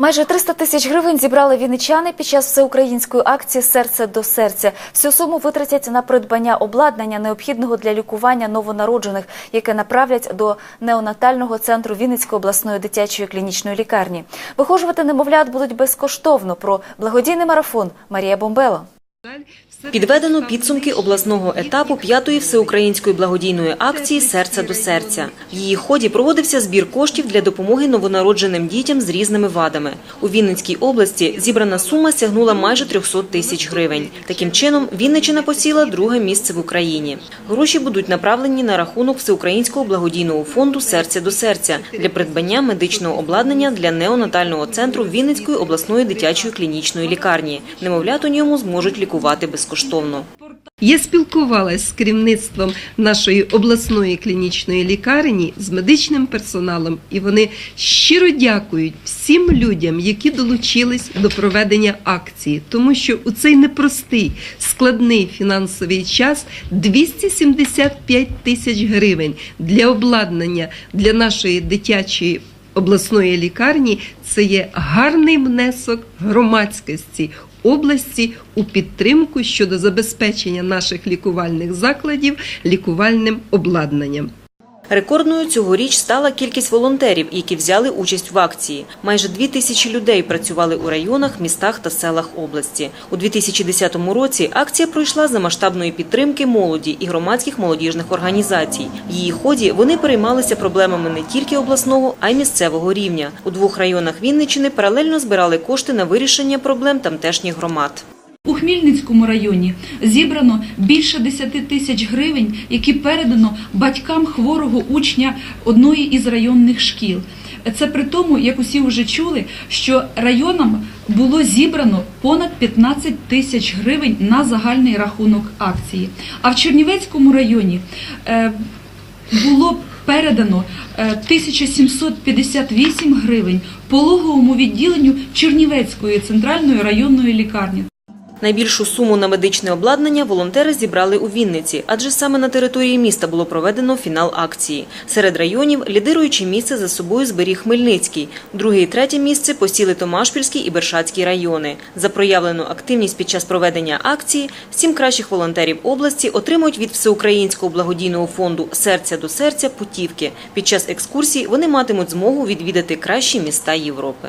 Майже 300 тисяч гривень зібрали вінничани під час всеукраїнської акції Серце до серця. Всю суму витратять на придбання обладнання, необхідного для лікування новонароджених, яке направлять до неонатального центру Вінницької обласної дитячої клінічної лікарні. Вихожувати немовлят будуть безкоштовно. Про благодійний марафон Марія Бомбело. Підведено підсумки обласного етапу п'ятої всеукраїнської благодійної акції Серце до серця. В її ході проводився збір коштів для допомоги новонародженим дітям з різними вадами. У Вінницькій області зібрана сума сягнула майже 300 тисяч гривень. Таким чином, Вінниччина посіла друге місце в Україні. Гроші будуть направлені на рахунок всеукраїнського благодійного фонду Серце до серця для придбання медичного обладнання для неонатального центру Вінницької обласної дитячої клінічної лікарні. Немовлят у ньому зможуть лікувати безкоштовно. Я спілкувалася з керівництвом нашої обласної клінічної лікарні з медичним персоналом, і вони щиро дякують всім людям, які долучились до проведення акції, тому що у цей непростий складний фінансовий час 275 тисяч гривень для обладнання для нашої дитячої. Обласної лікарні це є гарний внесок громадськості області у підтримку щодо забезпечення наших лікувальних закладів лікувальним обладнанням. Рекордною цьогоріч стала кількість волонтерів, які взяли участь в акції. Майже дві тисячі людей працювали у районах, містах та селах області. У 2010 році акція пройшла за масштабної підтримки молоді і громадських молодіжних організацій. В її ході вони переймалися проблемами не тільки обласного, а й місцевого рівня. У двох районах Вінниччини паралельно збирали кошти на вирішення проблем тамтешніх громад. У Хмільницькому районі зібрано більше 10 тисяч гривень, які передано батькам хворого учня одної із районних шкіл. Це при тому, як усі вже чули, що районам було зібрано понад 15 тисяч гривень на загальний рахунок акції. А в Чернівецькому районі е, було передано е, 1758 гривень пологовому відділенню Чернівецької центральної районної лікарні. Найбільшу суму на медичне обладнання волонтери зібрали у Вінниці, адже саме на території міста було проведено фінал акції. Серед районів лідируюче місце за собою зберіг Хмельницький. Друге і третє місце посіли Томашпільський і Бершацький райони. За проявлену активність під час проведення акції сім кращих волонтерів області отримують від всеукраїнського благодійного фонду Серця до серця путівки. Під час екскурсій вони матимуть змогу відвідати кращі міста Європи.